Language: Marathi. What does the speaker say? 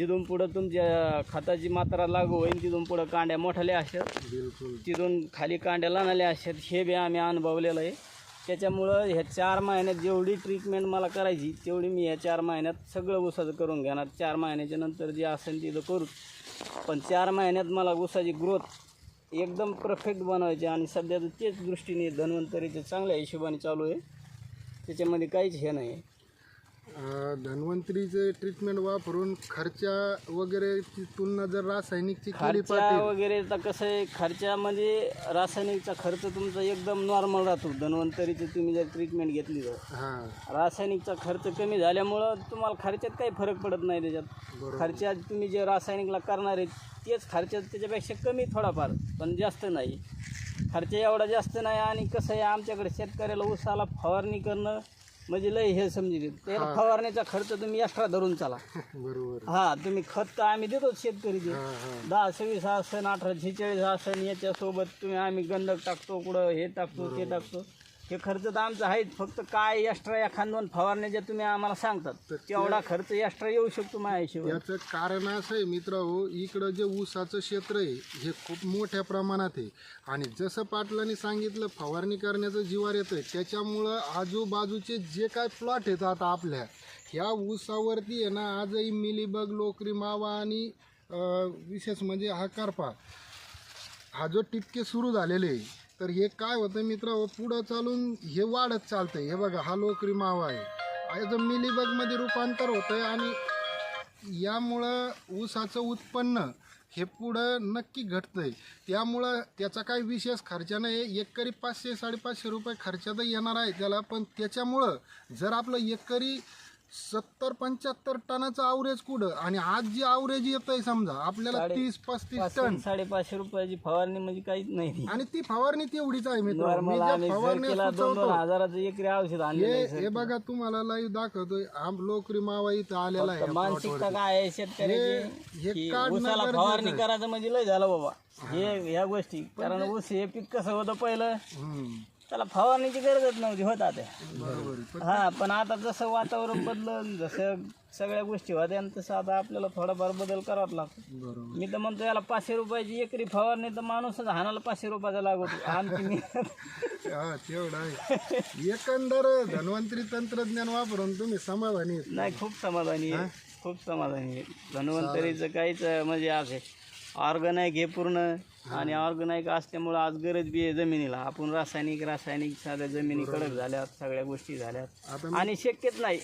जिथून पुढं तुमच्या खताची मात्रा लागू होईल तिथून पुढं कांड्या मोठाल्या असतात. बिलकुल. तिथून खाली कांड्या लहानल्या असतात. हे बी आम्ही अनुभवलेलं आहे. त्याच्यामुळं ह्या चार महिन्यात जेवढी ट्रीटमेंट मला करायची तेवढी मी ह्या चार महिन्यात सगळं ऊसाचं करून घेणार. चार महिन्याच्या नंतर जे असेल तिथं करू. पण चार महिन्यात मला ऊसाची ग्रोथ एकदम परफेक्ट बनवायची आणि सध्या तर तेच दृष्टीने धन्वंतरीचं चांगल्या हिशोबाने चालू आहे. त्याच्यामध्ये काहीच हे नाही. धन्वंतरीचे ट्रीटमेंट वापरून खर्चा वगैरेची तुलना जर रासायनिकची केली खर्चा पाटील. वगैरे तर कसं आहे खर्चामध्ये रासायनिकचा खर्च तुमचा एकदम नॉर्मल राहतो. धन्वंतरीची तुम्ही जर ट्रीटमेंट घेतली तर. हां. रासायनिकचा खर्च कमी झाल्यामुळं तुम्हाला खर्चात काही फरक पडत नाही त्याच्यात. खर्चात तुम्ही जे रासायनिकला करणार आहे तेच खर्चात त्याच्यापेक्षा कमी थोडाफार पण जास्त नाही. खर्च एवढा जास्त नाही आणि कसं आहे आमच्याकडे शेतकऱ्याला उसाला फवारणी करणं म्हणजे लय हे समजी त्याला फवारण्याचा खर्च तुम्ही एक्स्ट्रा धरून चाला. बरोबर. हा तुम्ही खत तर आम्ही देतो. शेतकरी ते दहा सव्वीस आसन अठरा छेचाळीस आसन याच्यासोबत तुम्ही आम्ही गंधक टाकतो कुठं हे टाकतो ते टाकतो. हे खर्च तर आमचा आहेच फक्त काय एक्स्ट्रा एखाद फवारण्याच्या तुम्ही आम्हाला सांगतात तर तेवढा खर्च एक्स्ट्रा येऊ शकतो माझ्या हिशोबाने. याचं कारण असं आहे मित्र हो इकडं जे ऊसाचं क्षेत्र आहे हे खूप मोठ्या प्रमाणात आहे. आणि जसं पाटलांनी सांगितलं फवारणी करण्याचं जीवार येतं त्याच्यामुळं आजूबाजूचे जे काय प्लॉट आहेत आता आपल्या ह्या ऊसावरती आहे ना आजही मिलीबग लोकरी मावा आणि अं, विशेष म्हणजे हा करपा हा जो टिपके सुरू झालेले आहे तर हे काय होतं मित्र पुढं चालून हे वाढत चालतंय. हे बघा हा लोकरी मावा आहे. याचं मिलीबगमध्ये रूपांतर होतंय आणि यामुळं ऊसाचं उत्पन्न हे पुढं नक्की घटतंय. त्यामुळं त्याचा काही विशेष खर्च नाही एकरी पाचशे साडेपाचशे रुपये खर्चात येणार आहे त्याला. पण त्याच्यामुळं जर आपलं एकरी सत्तर पंच्याहत्तर टनाचं आवरेज कुठं? आणि आज जी आवरेज येत आहे समजा आपल्याला साडे- तीस पस्तीस पाचशे टन. साडेपाचशे रुपयाची फवारणी म्हणजे काहीच नाही आणि ती फवारणी तेवढीच आहे मित्र मी नॉर्मल ज्या आम्ही जर फवारण्या केला दोन सुचवतो दोन हजाराचं एकरी औषध हे हे. बघा तुम्हाला लाईव्ह दाखवतोय. आम लोकरी मावा इथं आलेला आहे मानसिकता. काय आहे हे- शेतकऱ्याची? हे की काढणं ऊसाला गरजेचं फवारणी आहे. करायचं म्हणजे लय झालं बाबा. हे ह्या गोष्टी. कारण ऊस हे पीक कसं होतं पहिलं? हम्म, त्याला फवारणीची गरजच नव्हती होता. पण हा पण आता जसं वातावरण बदललं जसं सगळ्या गोष्टी होत्या आणि तसं आता आपल्याला थोडाफार बदल करावाच लागतो. मी तर म्हणतो याला पाचशे रुपयाची एकरी फवारणी तर माणूसच हाणाला पाचशे रुपयाचा लागतो आमची मी हा तेवढं आहे. एकंदर धन्वंतरी तंत्रज्ञान वापरून तुम्ही समाधानी. नाही खूप समाधानी आहे. खूप समाधानी आहे. धन्वंतरीचं काहीच म्हणजे आहे ऑर्गनाईक हे पूर्ण. आणि ऑर्गनाईक असल्यामुळं आज गरज बी आहे जमिनीला. आपण रासायनिक रासायनिक साध्या जमिनी कडक झाल्यात सगळ्या गोष्टी झाल्यात. आणि शक्यच नाही.